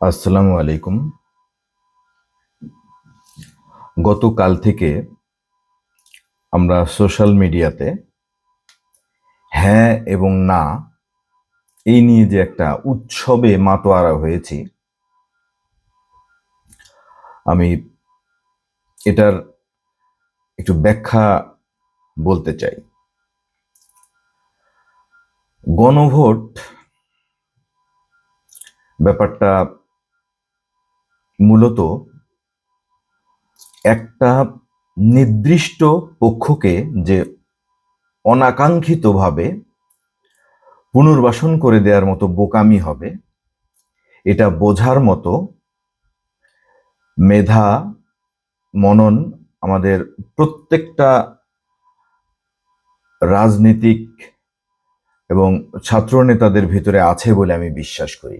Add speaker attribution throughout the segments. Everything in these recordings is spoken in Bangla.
Speaker 1: আসসালামু আলাইকুম। গতকাল থেকে আমরা সোশ্যাল মিডিয়াতে হ্যাঁ এবং না এই নিয়ে যে একটা উৎসবে মাতোয়ারা হয়েছি, আমি এটার একটু ব্যাখ্যা বলতে চাই। গণভোট ব্যাপারটা মূলত একটা নির্দিষ্ট পক্ষকে যে অনাকাঙ্ক্ষিতভাবে পুনর্বাসন করে দেওয়ার মতো বোকামি হবে, এটা বোঝার মতো মেধা, মনন আমাদের প্রত্যেকটা রাজনীতিক এবং ছাত্র নেতাদের ভিতরে আছে বলে আমি বিশ্বাস করি।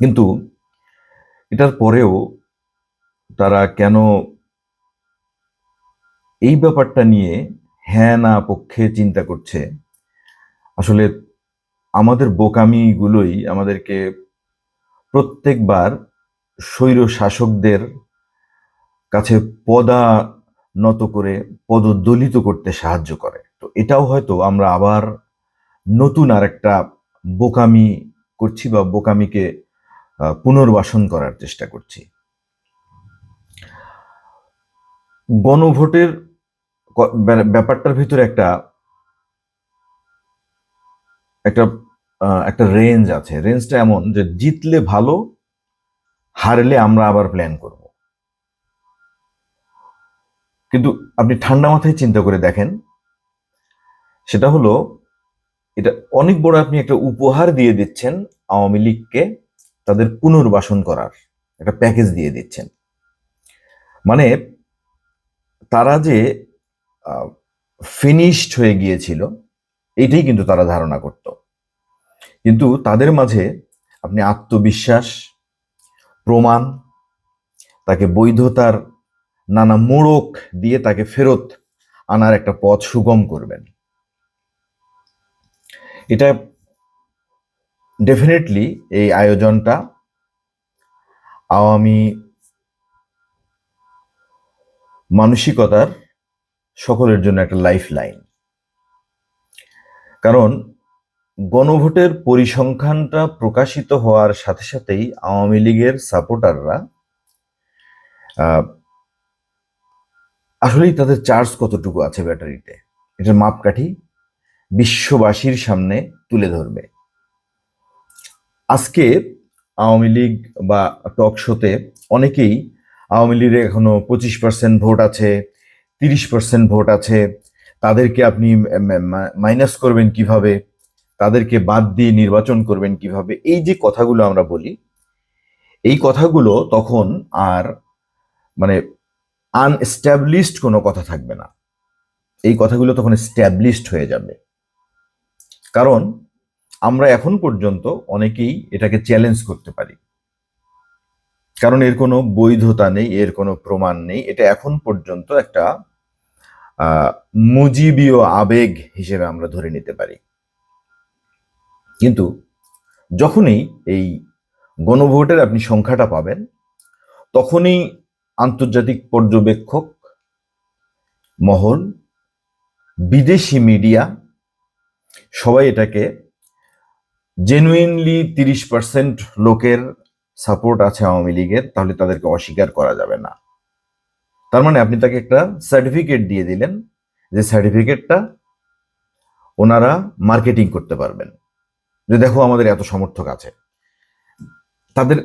Speaker 1: কিন্তু এটার পরেও তারা কেন এই ব্যাপারটা নিয়ে হ্যাঁ না পক্ষে চিন্তা করছে? আসলে আমাদের বোকামিগুলোই আমাদেরকে প্রত্যেকবার স্বৈর শাসকদের কাছে পদা নত করে পদদলিত করতে সাহায্য করে। তো এটাও হয়তো আমরা আবার নতুন আর একটা বোকামি করছি বা বোকামিকে পুনর্বাসন করার চেষ্টা করছি। গণভোটের ব্যাপারটার ভিতরে একটা একটা একটা রেঞ্জ আছে। রেঞ্জটা এমন যে জিতলে ভালো, হারলে আমরা আবার প্ল্যান করব। কিন্তু আপনি ঠান্ডা মাথায় চিন্তা করে দেখেন, সেটা হলো, এটা অনেক বড় আপনি একটা উপহার দিয়ে দিচ্ছেন আওয়ামী লীগকে তাদের পুনর্বাসন করার একটা প্যাকেজ দিয়ে দিচ্ছেন। মানে তারা যে ফিনিশড হয়ে গিয়েছিল, এটাই কিন্তু তারা ধারণা করত। কিন্তু তাদের মাঝে আপনি আত্মবিশ্বাস, প্রমাণ, তাকে বৈধতার নানা মোড়ক দিয়ে তাকে ফেরত আনার একটা পথ সুগম করবেন। এটা ডেফিনেটলি এই আয়োজনটা আওয়ামী মানসিকতার সকলের জন্য একটা লাইফ লাইন কারণ গণভোটের পরিসংখ্যানটা প্রকাশিত হওয়ার সাথে সাথেই আওয়ামী লীগের সাপোর্টাররা আসলেই তাদের চার্জ কতটুকু আছে ব্যাটারিতে? এটার মাপকাঠি বিশ্ববাসীর সামনে তুলে ধরবে। আজকে আওয়ামী লীগ বা টক শোতে অনেকেই আওয়ামী লীগের এখনও পঁচিশ পার্সেন্ট ভোট আছে, তিরিশ পার্সেন্ট ভোট আছে। তাদেরকে আপনি মাইনাস করবেন কীভাবে? তাদেরকে বাদ দিয়ে নির্বাচন করবেন কীভাবে? এই যে কথাগুলো আমরা বলি, এই কথাগুলো তখন আর মানে আনএস্টাবলিশড কোনো কথা থাকবে না। এই কথাগুলো তখন স্ট্যাবলিশড হয়ে যাবে। কারণ আমরা এখন পর্যন্ত অনেকেই এটাকে চ্যালেঞ্জ করতে পারি। কারণ এর কোনো বৈধতা নেই, এর কোনো প্রমাণ নেই। এটা এখন পর্যন্ত একটা মুজিবীয় আবেগ হিসেবে আমরা ধরে নিতে পারি। কিন্তু যখনই এই গণভোটের আপনি সংখ্যাটা পাবেন, তখনই আন্তর্জাতিক পর্যবেক্ষক, মহল, বিদেশি মিডিয়া সবাই এটাকে জেনুইনলি তিরিশ পার্সেন্ট লোকের সাপোর্ট আছে আওয়ামী লীগের, তাহলে তাদেরকে অস্বীকার করা যাবে না। তার মানে আপনি তাকে একটা সার্টিফিকেট দিয়ে দিলেন যে সার্টিফিকেটটা ওনারা মার্কেটিং করতে পারবেন। যে দেখো আমাদের এত সমর্থক আছে। তাদের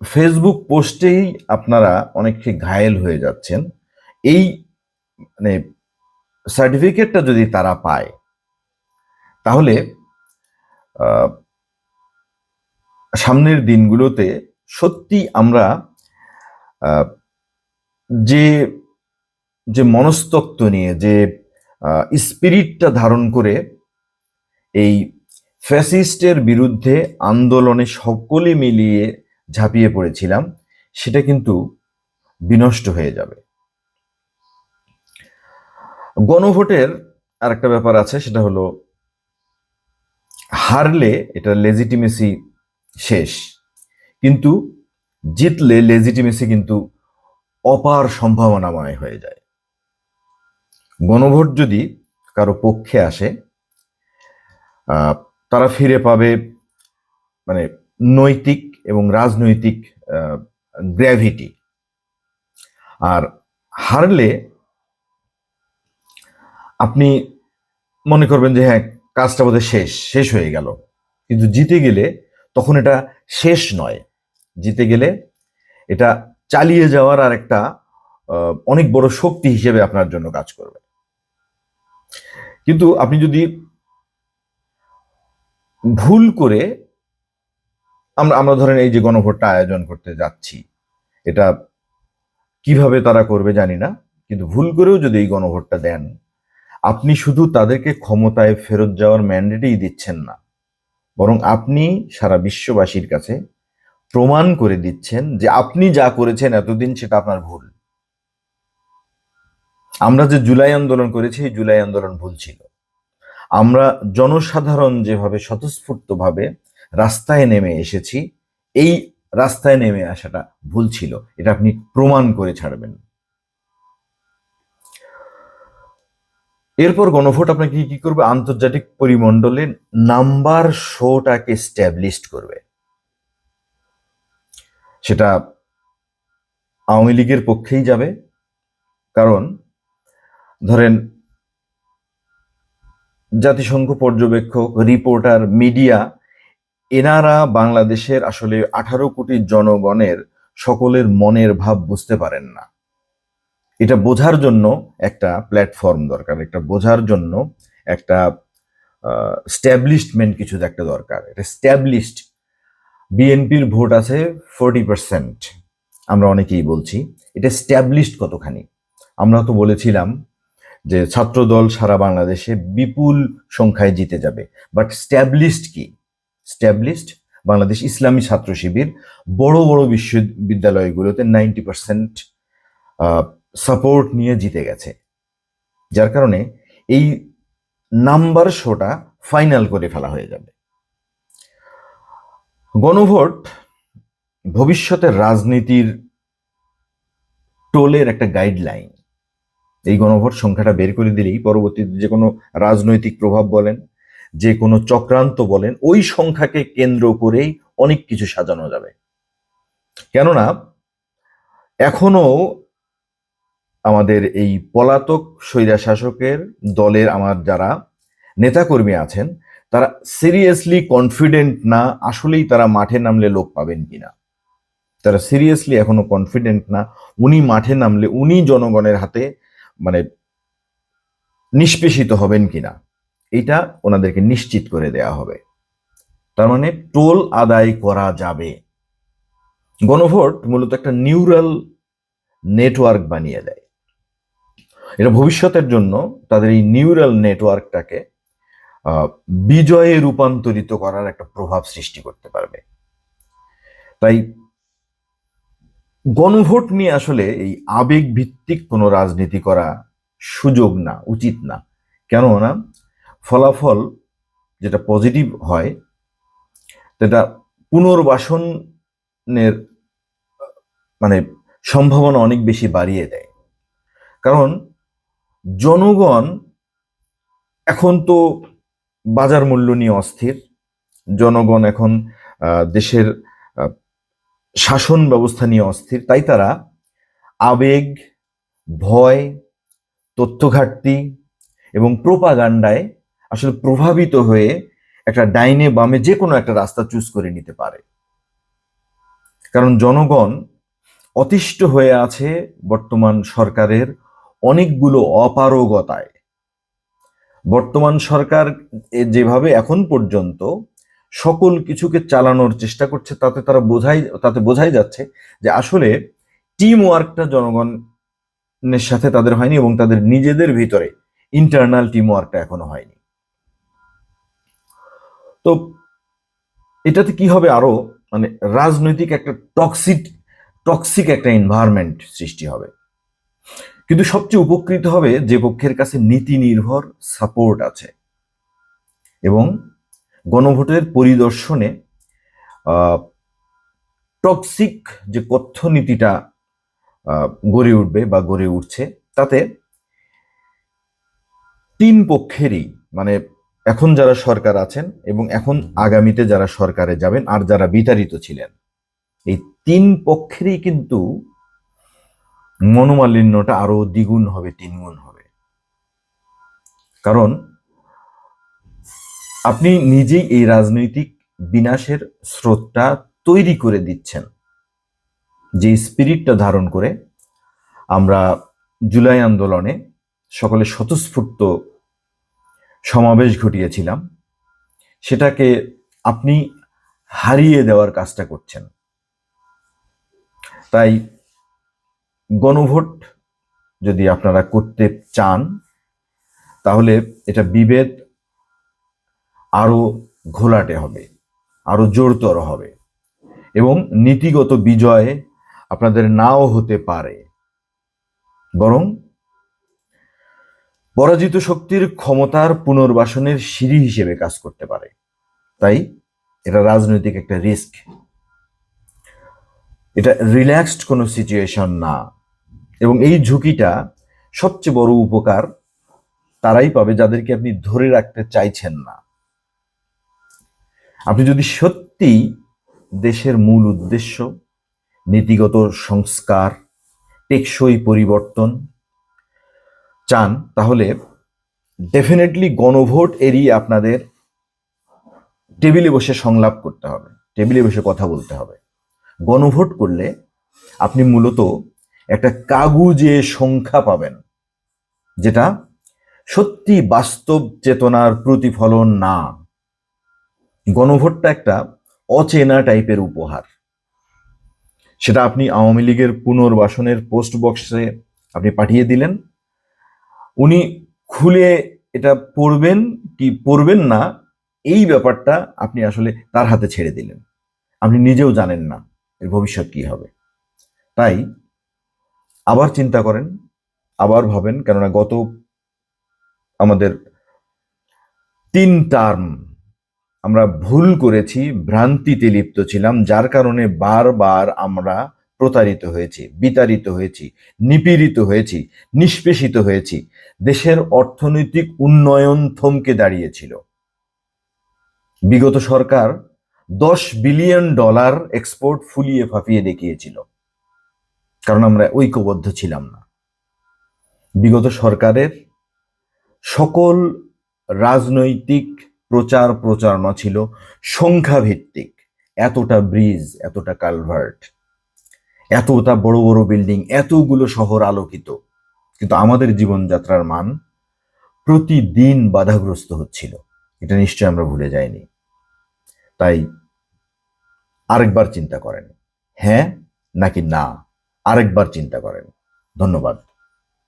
Speaker 1: ফেসবুক পোস্টেই আপনারা অনেককে ঘায়েল হয়ে যাচ্ছেন। এই মানে সার্টিফিকেটটা যদি তারা পায়, তাহলে সামনের দিনগুলোতে সত্যি আমরা যে যে মনস্তত্ব নিয়ে, যে স্পিরিটটা ধারণ করে এই ফ্যাসিস্টের বিরুদ্ধে আন্দোলনে সকলে মিলিয়ে ঝাঁপিয়ে পড়েছিলাম, সেটা কিন্তু বিনষ্ট হয়ে যাবে। গণভোটের আর একটা ব্যাপার আছে, সেটা হলো হারলে এটা লেজিটিমেসি শেষ। কিন্তু জিতলে লেজিটিমেসি কিন্তু অপার সম্ভাবনাময় হয়ে যায়। গণভোট যদি কারও পক্ষে আসে তারা ফিরে পাবে মানে নৈতিক এবং রাজনৈতিক গ্র্যাভিটি আর হারলে আপনি মনে করবেন যে হ্যাঁ কাজটা বোধহয় শেষ শেষ হয়ে গেল। কিন্তু জিতে গেলে তখন এটা শেষ নয়। জিতে গেলে এটা চালিয়ে যাওয়ার আর একটা অনেক বড় শক্তি হিসেবে আপনার জন্য কাজ করবে। কিন্তু আপনি যদি ভুল করে আমরা আমরা ধরেন এই যে গণভোটটা আয়োজন করতে যাচ্ছি, এটা কীভাবে তারা করবে জানি না। কিন্তু ভুল করেও যদি এই গণভোটটা দেন আপনি শুধু তাদেরকে ক্ষমতায় ফেরত যাওয়ার ম্যান্ডেটই দিচ্ছেন না, বরং আপনি সারা বিশ্ববাসীর কাছে প্রমাণ করে দিচ্ছেন যে আপনি যা করেছেন এতদিন সেটা আপনার ভুল। আমরা যে জুলাই আন্দোলন করেছি জুলাই আন্দোলন ভুল ছিল। আমরা জনসাধারণ যেভাবে স্বতঃস্ফূর্তভাবে রাস্তায় নেমে এসেছি, এই রাস্তায় নেমে আসাটা ভুল ছিল। এটা আপনি প্রমাণ করে ছাড়বেন। এরপর গণভোট আপনাকে কি করবে? আন্তর্জাতিক পরিমণ্ডলে নাম্বার শোটাকে স্ট্যাবলিশড করবে। সেটা আওয়ামী লীগের পক্ষেই যাবে। কারণ, ধরেন, জাতিসংঘ পর্যবেক্ষক, রিপোর্টার, মিডিয়া, এনারা বাংলাদেশের আসলে আঠারো কোটি জনগণের সকলের মনের ভাব বুঝতে পারেন না। এটা বোঝার জন্য একটা প্ল্যাটফর্ম দরকার একটা বোঝার জন্য একটা স্ট্যাবলিশমেন্ট কিছু একটা দরকার। এটা স্ট্যাবলিশড বিএনপির ভোট আছে ফোরটি পার্সেন্ট আমরা অনেকেই বলছি, এটা স্ট্যাবলিশড কতখানি? আমরা তো বলেছিলাম যে ছাত্রদল সারা বাংলাদেশে বিপুল সংখ্যায় জিতে যাবে। বাট স্ট্যাবলিশড কি? স্ট্যাবলিশড বাংলাদেশ ইসলামী ছাত্র শিবির বড় বড় বিশ্ববিদ্যালয়গুলোতে নাইনটি পার্সেন্ট সাপোর্ট নিয়ে জিতে গেছে। যার কারণে এই নাম্বার শোটা ফাইনাল করে ফেলা হয়ে যাবে। গণভোট ভবিষ্যতের রাজনীতির টোলের একটা গাইডলাইন এই গণভোট সংখ্যাটা বের করে দিলেই পরবর্তীতে যে কোনো রাজনৈতিক প্রভাব বলেন, যে কোনো চক্রান্ত বলেন, ওই সংখ্যাকে কেন্দ্র করেই অনেক কিছু সাজানো যাবে। কেননা এখনও আমাদের এই পলাতক স্বৈরা শাসকের দলের আমার যারা নেতাকর্মী আছেন, তারা সিরিয়াসলি কনফিডেন্ট না আসলেই তারা মাঠে নামলে লোক পাবেন কিনা? তারা সিরিয়াসলি এখনও কনফিডেন্ট না, উনি মাঠে নামলে উনি জনগণের হাতে মানে নিষ্পেষিত হবেন কিনা? এটা ওনাদেরকে নিশ্চিত করে দেয়া হবে। তার মানে টোল আদায় করা যাবে। গণভোট মূলত একটা নিউরাল নেটওয়ার্ক বানিয়ে দেয়। এটা ভবিষ্যতের জন্য তাদের এই নিউরাল নেটওয়ার্কটাকে বিজয়ে রূপান্তরিত করার একটা প্রভাব সৃষ্টি করতে পারবে। তাই গণভোট নিয়ে আসলে এই আবেগ ভিত্তিক কোনো রাজনীতি করা সুযোগ না, উচিত না। কেননা ফলাফল যেটা পজিটিভ হয়, সেটা পুনর্বাসনের মানে সম্ভাবনা অনেক বেশি বাড়িয়ে দেয়। কারণ জনগণ এখন তো বাজার মূল্য নিয়ে অস্থির। জনগণ এখন দেশের শাসন ব্যবস্থা নিয়ে অস্থির। তাই তারা আবেগ, ভয় তথ্য ঘাটতি এবং প্রোপাগান্ডায় আসলে প্রভাবিত হয়ে একটা ডাইনে বামে যে কোনো একটা রাস্তা চুজ করে নিতে পারে। কারণ জনগণ অতিষ্ঠ হয়ে আছে বর্তমান সরকারের অনেকগুলো অপারগতায়। বর্তমান সরকার যেভাবে এখন পর্যন্ত সকল কিছুকে চালানোর চেষ্টা করছে, তাতে তারা বোঝাই, তাতে বোঝাই যাচ্ছে যে আসলে টিম ওয়ার্কটা জনগণের সাথে তাদের হয়নি এবং তাদের নিজেদের ভিতরে ইন্টারনাল টিম ওয়ার্কটা এখনও হয়নি। তো এটাতে কি হবে আরও? মানে রাজনৈতিক একটা টক্সিক টক্সিক একটা এনভায়রনমেন্ট সৃষ্টি হবে। কিন্তু সবচেয়ে উপকৃত হবে যে পক্ষের কাছে নীতি নির্ভর সাপোর্ট আছে এবং গণভোটের পরিদর্শনে টক্সিক যে কথ্য নীতিটা গড়ে উঠবে বা গড়ে উঠছে, তাতে তিন পক্ষেরই মানে এখন যারা সরকার আছেন এবং এখন আগামীতে যারা সরকারে যাবেন আর যারা বিতাড়িত ছিলেন, এই তিন পক্ষেরই কিন্তু মনোমালিন্যটা আরও দ্বিগুণ হবে, তিনগুণ হবে। কারণ আপনি নিজেই এই রাজনৈতিক বিনাশের স্রোতটা তৈরি করে দিচ্ছেন। যে স্পিরিটটা ধারণ করে আমরা জুলাই আন্দোলনে সকলে স্বতঃস্ফূর্ত সমাবেশ ঘটিয়েছিলাম, সেটাকে আপনি হারিয়ে দেওয়ার কাজটা করছেন। তাই গণভোট যদি আপনারা করতে চান, তাহলে এটা বিভেদ আরও ঘোলাটে হবে, আরও জোরতর হবে এবং নীতিগত বিজয় আপনাদের নাও হতে পারে। বরং পরাজিত শক্তির ক্ষমতার পুনর্বাসনের সিঁড়ি হিসেবে কাজ করতে পারে। তাই এটা রাজনৈতিক একটা রিস্ক। এটা রিল্যাক্সড কোনো সিচুয়েশন না। এবং এই ঝুঁকিটা সবচেয়ে বড় উপকার তারাই পাবে যাদেরকে আপনি ধরে রাখতে চাইছেন না। আপনি যদি সত্যি দেশের মূল উদ্দেশ্য, নীতিগত সংস্কার, টেকসই পরিবর্তন চান, তাহলে ডেফিনেটলি গণভোট এড়িয়ে আপনাদের টেবিলে বসে সংলাপ করতে হবে, টেবিলে বসে কথা বলতে হবে। গণভোট করলে আপনি মূলত একটা কাগুজে সংখ্যা পাবেন, যেটা সত্যি বাস্তব চেতনার প্রতিফলন না। গণভোটটা একটা অচেনা টাইপের উপহার। সেটা আপনি আওয়ামী লীগের পুনর্বাসনের পোস্ট বক্সে আপনি পাঠিয়ে দিলেন। উনি খুলে এটা পড়বেন কি পড়বেন না, এই ব্যাপারটা আপনি আসলে তার হাতে ছেড়ে দিলেন। আপনি নিজেও জানেন না এর ভবিষ্যৎ কি হবে। তাই আবার চিন্তা করেন, আবার ভাবেন, কেননা গত আমাদের তিন টার্ম আমরা ভুল করেছি, ভ্রান্তিতে লিপ্ত ছিলাম, যার কারণে বারবার আমরা প্রতারিত হয়েছি, বিতাড়িত হয়েছি, নিপীড়িত হয়েছি, নিষ্পেষিত হয়েছি। দেশের অর্থনৈতিক উন্নয়ন থমকে দাঁড়িয়েছিল। বিগত সরকার দশ বিলিয়ন ডলার এক্সপোর্ট ফুলিয়ে ফাঁপিয়ে দেখিয়েছিল। কারণ আমরা ঐক্যবদ্ধ ছিলাম না। বিগত সরকারের সকল রাজনৈতিক প্রচার প্রচারণা ছিল সংখ্যাভিত্তিক। এতটা ব্রিজ, এতটা কালভার্ট, এতটা বড় বড় বিল্ডিং, এতগুলো শহর আলোকিত। কিন্তু আমাদের জীবনযাত্রার মান প্রতিদিন বাধাগ্রস্ত হচ্ছিল। এটা নিশ্চয় আমরা ভুলে যাইনি। তাই আরেকবার চিন্তা করেন হ্যাঁ নাকি না? আরেকবার চিন্তা করেন। ধন্যবাদ।